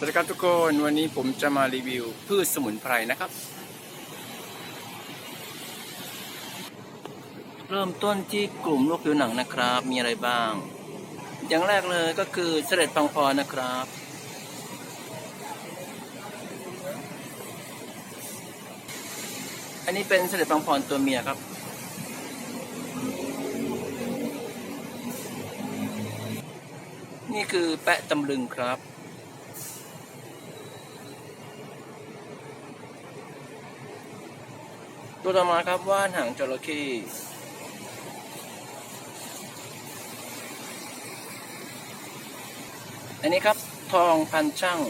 สวัสดีครับทุกคนวันนี้ผมจะมารีวิวพืชสมุนไพรนะครับ เริ่มต้นที่กลุ่มโรคผิวหนังนะครับ มีอะไรบ้าง อย่างแรกเลยก็คือเสด็จพังพรนะครับ อันนี้เป็นเสด็จพังพรตัวเมียครับนี่คือแปะตำลึงครับ ตัวต่อมาครับว่านหางจระเข้อันนี้ครับทองพันช่าง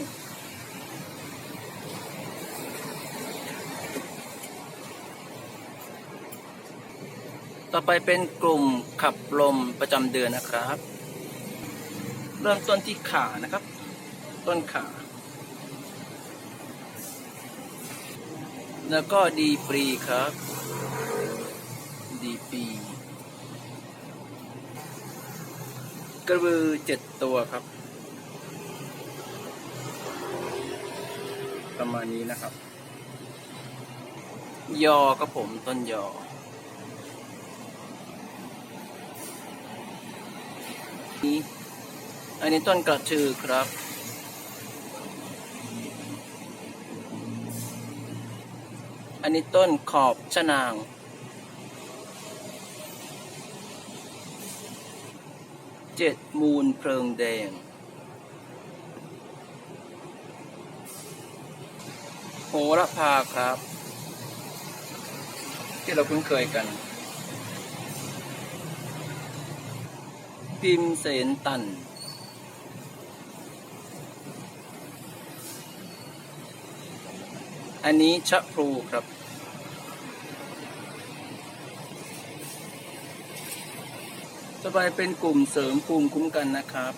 ต่อไปเป็นกลุ่มขับลมประจำเดือนนะครับ เริ่มต้นที่ขานะครับ ต้นขา แล้วก็ดีปรีครับ ดีปีกระบือเจ็ดตัวครับ ประมาณนี้นะครับ ยอครับผมต้นยอนี้อันนี้ต้นกระชือครับ นนี้ต้นขอบชะนาง เจ็ดมูลเพลิงแดง โหระพาครับ ที่เราคุ้นเคยกัน พิมเสนตันอันนี้ชะพลูครับ ต่อไปเป็นกลุ่มเสริมภูมิคุ้มกันนะครับ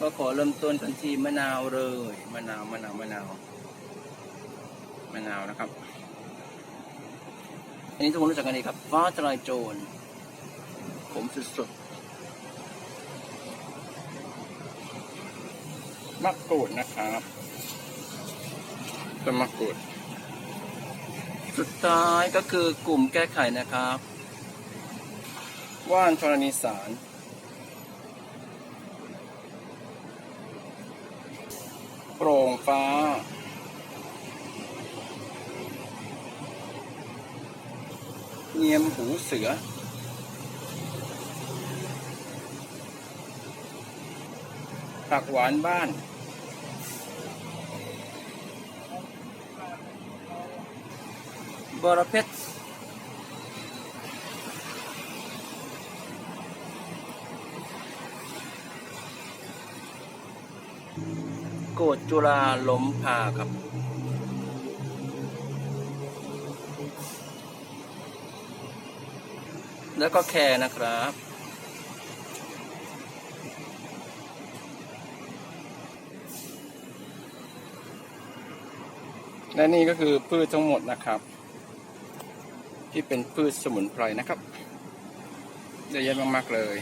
ก็ขอเริ่มต้นกันที่มะนาวเลยมะนาวมะนาวมะนาวมะนาวนะครับ อันนี้ทุกคนรู้จักกันดีครับฟ้าทลายโจรผมสุดๆมะกรูดนะครับต้นมะกรูดสุดท้ายก็คือกลุ่มแก้ไขนะครับ ว่านธรณีสาร โปร่งฟ้าเงียมหูเสือ ผักหวานบ้านบรเพช โกดจุฬาล้มพาครับ แล้วก็แคร์นะครับ และนี่ก็คือพืชทั้งหมดนะครับ ที่เป็นพืชสมุนไพรนะครับเยอะแยะมากๆเลย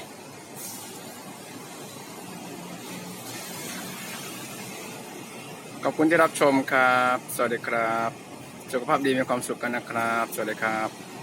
ขอบคุณที่รับชมครับ สวัสดีครับ สุขภาพดีมีความสุขกันนะครับ สวัสดีครับ